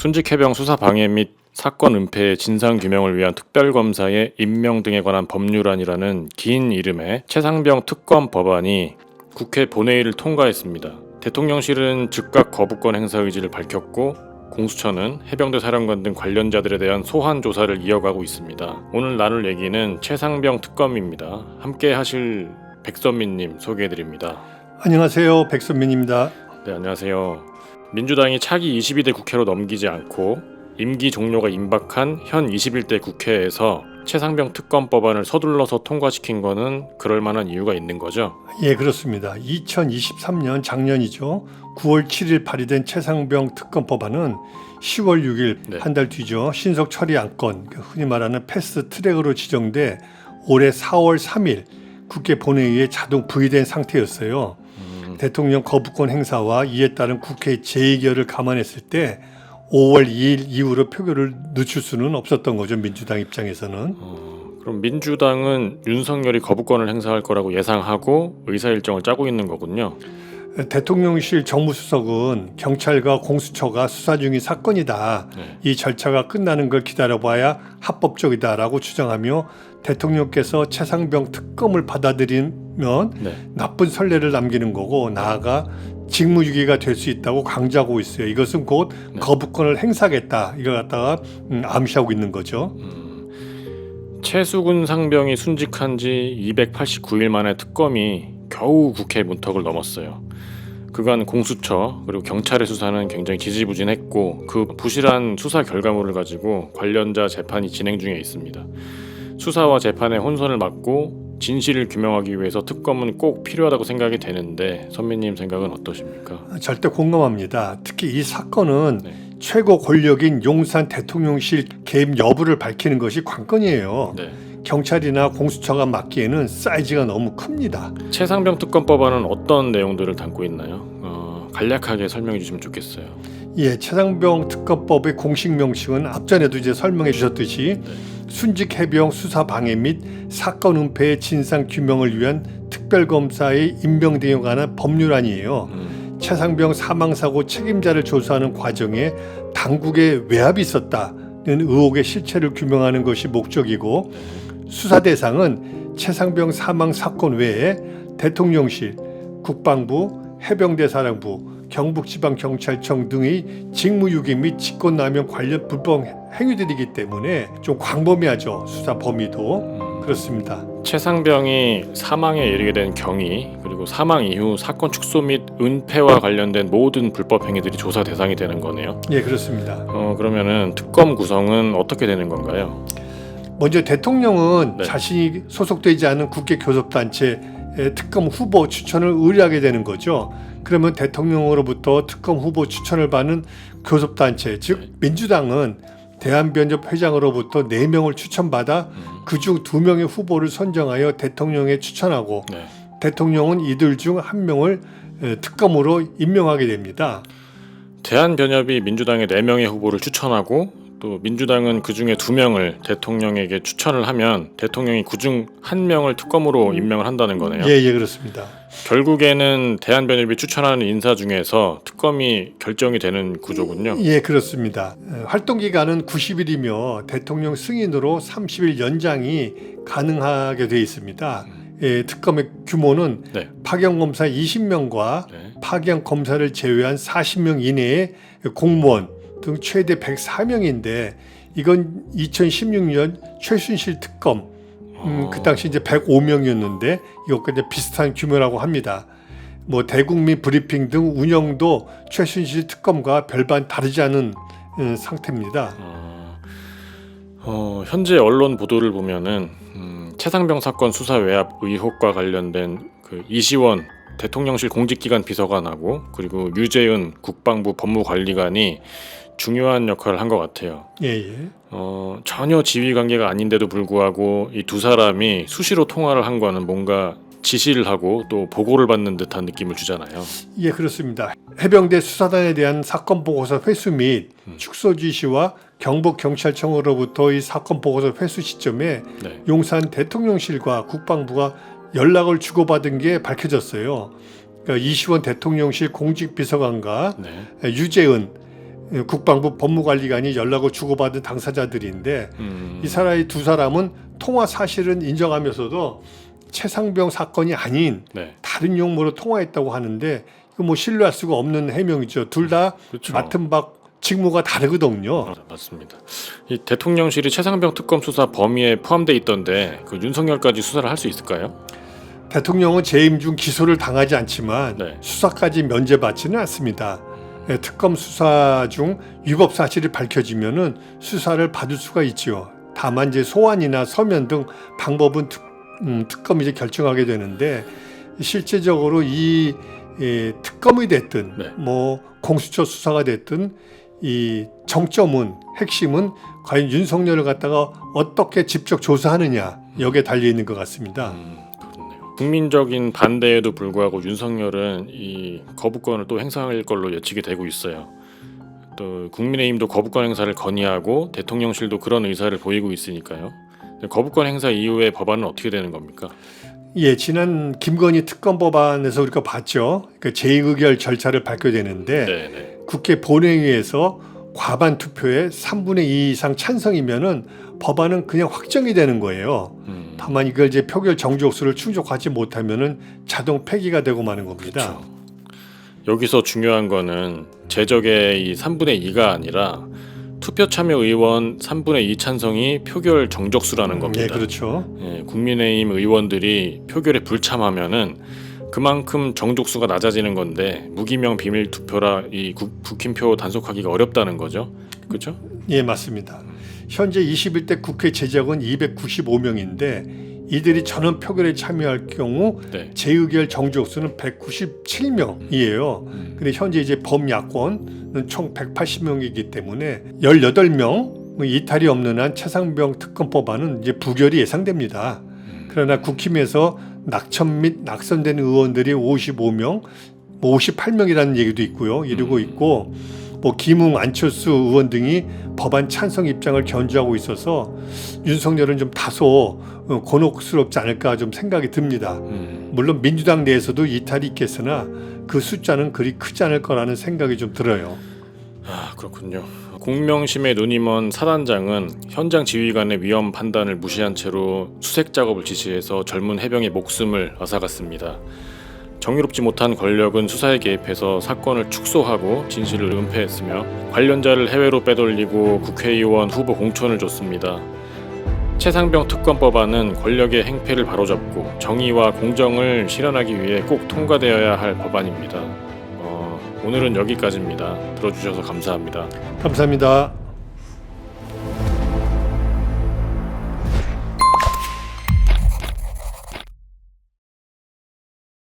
순직 해병 수사 방해 및 사건 은폐의 진상 규명을 위한 특별검사의 임명 등에 관한 법률안이라는 긴 이름의 최상병 특검 법안이 국회 본회의를 통과했습니다. 대통령실은 즉각 거부권 행사 의지를 밝혔고 공수처는 해병대 사령관 등 관련자들에 대한 소환 조사를 이어가고 있습니다. 오늘 나눌 얘기는 최상병 특검입니다. 함께 하실 백선민님 소개해드립니다. 안녕하세요. 백선민입니다. 네, 안녕하세요. 민주당이 차기 22대 국회로 넘기지 않고 임기 종료가 임박한 현 21대 국회에서 최상병 특검 법안을 서둘러서 통과시킨 거는 그럴 만한 이유가 있는 거죠. 예, 그렇습니다. 2023년 작년이죠. 9월 7일 발의된 최상병 특검 법안은 10월 6일 네. 한달 뒤죠. 신속 처리 안건, 그 흔히 말하는 패스트 트랙으로 지정돼 올해 4월 3일 국회 본회의에 자동 부의된 상태였어요. 대통령 거부권 행사와 이에 따른 국회 제2결을 감안했을 때 5월 2일 이후로 표결을 늦출 수는 없었던 거죠. 민주당 입장에서는. 어, 그럼 민주당은 윤석열이 거부권을 행사할 거라고 예상하고 의사 일정을 짜고 있는 거군요. 대통령실 정무수석은 경찰과 공수처가 수사 중인 사건이다. 네. 이 절차가 끝나는 걸 기다려봐야 합법적이다라고 주장하며 대통령께서 최상병 특검을 받아들이 면 네. 나쁜 선례를 남기는 거고 나아가 직무유기가 될 수 있다고 강조하고 있어요. 이것은 곧 네. 거부권을 행사하겠다. 이걸 갖다가 음, 암시하고 있는 거죠. 최수군 상병이 순직한 지 289일 만에 특검이 겨우 국회 문턱을 넘었어요. 그간 공수처 그리고 경찰의 수사는 굉장히 지지부진했고 그 부실한 수사 결과물을 가지고 관련자 재판이 진행 중에 있습니다. 수사와 재판의 혼선을 막고 진실을 규명하기 위해서 특검은 꼭 필요하다고 생각이 되는데 선배님 생각은 어떠십니까? 절대 공감합니다. 특히 이 사건은 네. 최고 권력인 용산 대통령실 개입 여부를 밝히는 것이 관건이에요. 네. 경찰이나 공수처가 맡기에는 사이즈가 너무 큽니다. 최상병 특검법안은 어떤 내용들을 담고 있나요? 어, 간략하게 설명해 주시면 좋겠어요. 예, 최상병 특검법의 공식 명칭은 앞전에도 이제 설명해 주셨듯이 순직 해병 수사 방해 및 사건 은폐의 진상 규명을 위한 특별검사의 임명 등에 관한 법률안이에요. 음, 최상병 사망 사고 책임자를 조사하는 과정에 당국의 외압이 있었다는 의혹의 실체를 규명하는 것이 목적이고 수사 대상은 최상병 사망 사건 외에 대통령실, 국방부, 해병대 사령부, 경북지방경찰청 등의 직무유기 및 직권남용 관련 불법 행위들이기 때문에 좀 광범위하죠 수사 범위도 음. 그렇습니다. 최상병이 사망에 이르게 된 경위 그리고 사망 이후 사건 축소 및 은폐와 관련된 모든 불법 행위들이 조사 대상이 되는 거네요. 예 그렇습니다. 어 그러면은 특검 구성은 어떻게 되는 건가요? 먼저 대통령은 네. 자신이 소속되지 않은 국회 교섭단체 특검 후보 추천을 의뢰하게 되는 거죠. 그러면 대통령으로부터 특검 후보 추천을 받는 교섭단체, 즉 네. 민주당은 대한변협 회장으로부터 네명을 추천받아 음, 그중 두명의 후보를 선정하여 대통령에 추천하고 네. 대통령은 이들 중 한 명을 특검으로 임명하게 됩니다. 대한변협이 민주당의 4명의 후보를 추천하고 또 민주당은 그 중에 2명을 대통령에게 추천을 하면 대통령이 그중 한 명을 특검으로 임명을 한다는 거네요. 예, 예, 그렇습니다. 결국에는 대한변협이 추천하는 인사 중에서 특검이 결정이 되는 구조군요. 예, 그렇습니다. 어, 활동 기간은 90일이며 대통령 승인으로 30일 연장이 가능하게 돼 있습니다. 예, 특검의 규모는 네. 파견 검사 20명과 네. 파견 검사를 제외한 40명 이내의 공무원 등 최대 104명인데 이건 2016년 최순실 특검 음, 어. 그 당시 이제 105명이었는데 이것과 이제 비슷한 규모라고 합니다. 뭐 대국민 브리핑 등 운영도 최순실 특검과 별반 다르지 않은 음, 상태입니다. 어, 어, 현재 언론 보도를 보면은 음, 최상병 사건 수사 외압 의혹과 관련된 그 이시원 대통령실 공직기관 비서관하고 그리고 유재은 국방부 법무관리관이 중요한 역할을 한 것 같아요. 예, 예. 어, 전혀 지휘 관계가 아닌데도 불구하고 이 두 사람이 수시로 통화를 한 거는 뭔가 지시를 하고 또 보고를 받는 듯한 느낌을 주잖아요. 예, 그렇습니다. 해병대 수사단에 대한 사건 보고서 회수 및 축소 지시와 경북 경찰청으로부터 이 사건 보고서 회수 시점에 네. 용산 대통령실과 국방부가 연락을 주고받은 게 밝혀졌어요. 그러니까 이시원 대통령실 공직비서관과 네. 유재은 예, 국방부 법무관리관이 연락을 주고받은 당사자들인데 음, 이 사람이 두 사람은 통화 사실은 인정하면서도 최상병 사건이 아닌 네. 다른 용무로 통화했다고 하는데 이거 뭐 신뢰할 수가 없는 해명이죠. 둘다 그렇죠. 맡은 바 직무가 다르거든요. 어, 맞습니다. 이 대통령실이 최상병 특검 수사 범위에 포함돼 있던데 그 윤석열까지 수사를 할 수 있을까요? 대통령은 재임 중 기소를 당하지 않지만 네. 수사까지 면제받지는 않습니다. 예, 특검 수사 중 위법 사실이 밝혀지면은 수사를 받을 수가 있지요. 다만 이제 소환이나 서면 등 방법은 특, 음, 특검이 이제 결정하게 되는데 실제적으로 이 예, 특검이 됐든 네. 뭐 공수처 수사가 됐든 이 정점은 핵심은 과연 윤석열을 갖다가 어떻게 직접 조사하느냐 여기에 달려 있는 것 같습니다. 음. 국민적인 반대에도 불구하고 윤석열은 이 거부권을 또 행사할 걸로 예측이 되고 있어요. 또 국민의힘도 거부권 행사를 건의하고 대통령실도 그런 의사를 보이고 있으니까요. 거부권 행사 이후에 법안은 어떻게 되는 겁니까? 예, 지난 김건희 특검 법안에서 우리가 봤죠. 그 제2의결 절차를 밝혀되는데 네, 네. 국회 본회의에서 과반 투표에 3분의 2 이상 찬성이면은 법안은 그냥 확정이 되는 거예요. 음, 다만 이걸 이제 표결 정족수를 충족하지 못하면은 자동 폐기가 되고 마는 겁니다. 그렇죠. 여기서 중요한 거는 제적의 이 3분의 2가 아니라 투표 참여 의원 3분의 2 찬성이 표결 정적수라는 겁니다. 예, 그렇죠. 예, 국민의힘 의원들이 표결에 불참하면은 그만큼 정족수가 낮아지는 건데 무기명 비밀 투표라 이 국- 국힘표 단속하기가 어렵다는 거죠. 그렇죠? 예, 맞습니다. 현재 21대 국회 제적은 295명인데 이들이 전원 표결에 참여할 경우 네. 제2결 정족수는 197명이에요. 음, 근데 현재 이제 범야권은 총 180명이기 때문에 18명 이탈이 없는 한 최상병 특검 법안은 이제 부결이 예상됩니다. 음. 그러나 국힘에서 낙천 및 낙선된 의원들이 55명, 뭐 58명이라는 얘기도 있고요. 이러고 음. 있고 뭐 김웅, 안철수 의원 등이 법안 찬성 입장을 견주하고 있어서 윤석열은 좀 다소 어, 곤혹스럽지 않을까 좀 생각이 듭니다. 음, 물론 민주당 내에서도 이탈이 있겠으나 그 숫자는 그리 크지 않을 거라는 생각이 좀 들어요. 아 그렇군요. 공명심의 먼 사단장은 현장 지휘관의 위험 판단을 무시한 채로 수색 작업을 지시해서 젊은 해병의 목숨을 앗아갔습니다. 정의롭지 못한 권력은 수사에 개입해서 사건을 축소하고 진실을 은폐했으며 관련자를 해외로 빼돌리고 국회의원 후보 공천을 줬습니다. 최상병 특검법안은 권력의 행패를 바로잡고 정의와 공정을 실현하기 위해 꼭 통과되어야 할 법안입니다. 어, 오늘은 여기까지입니다. 들어주셔서 감사합니다. 감사합니다.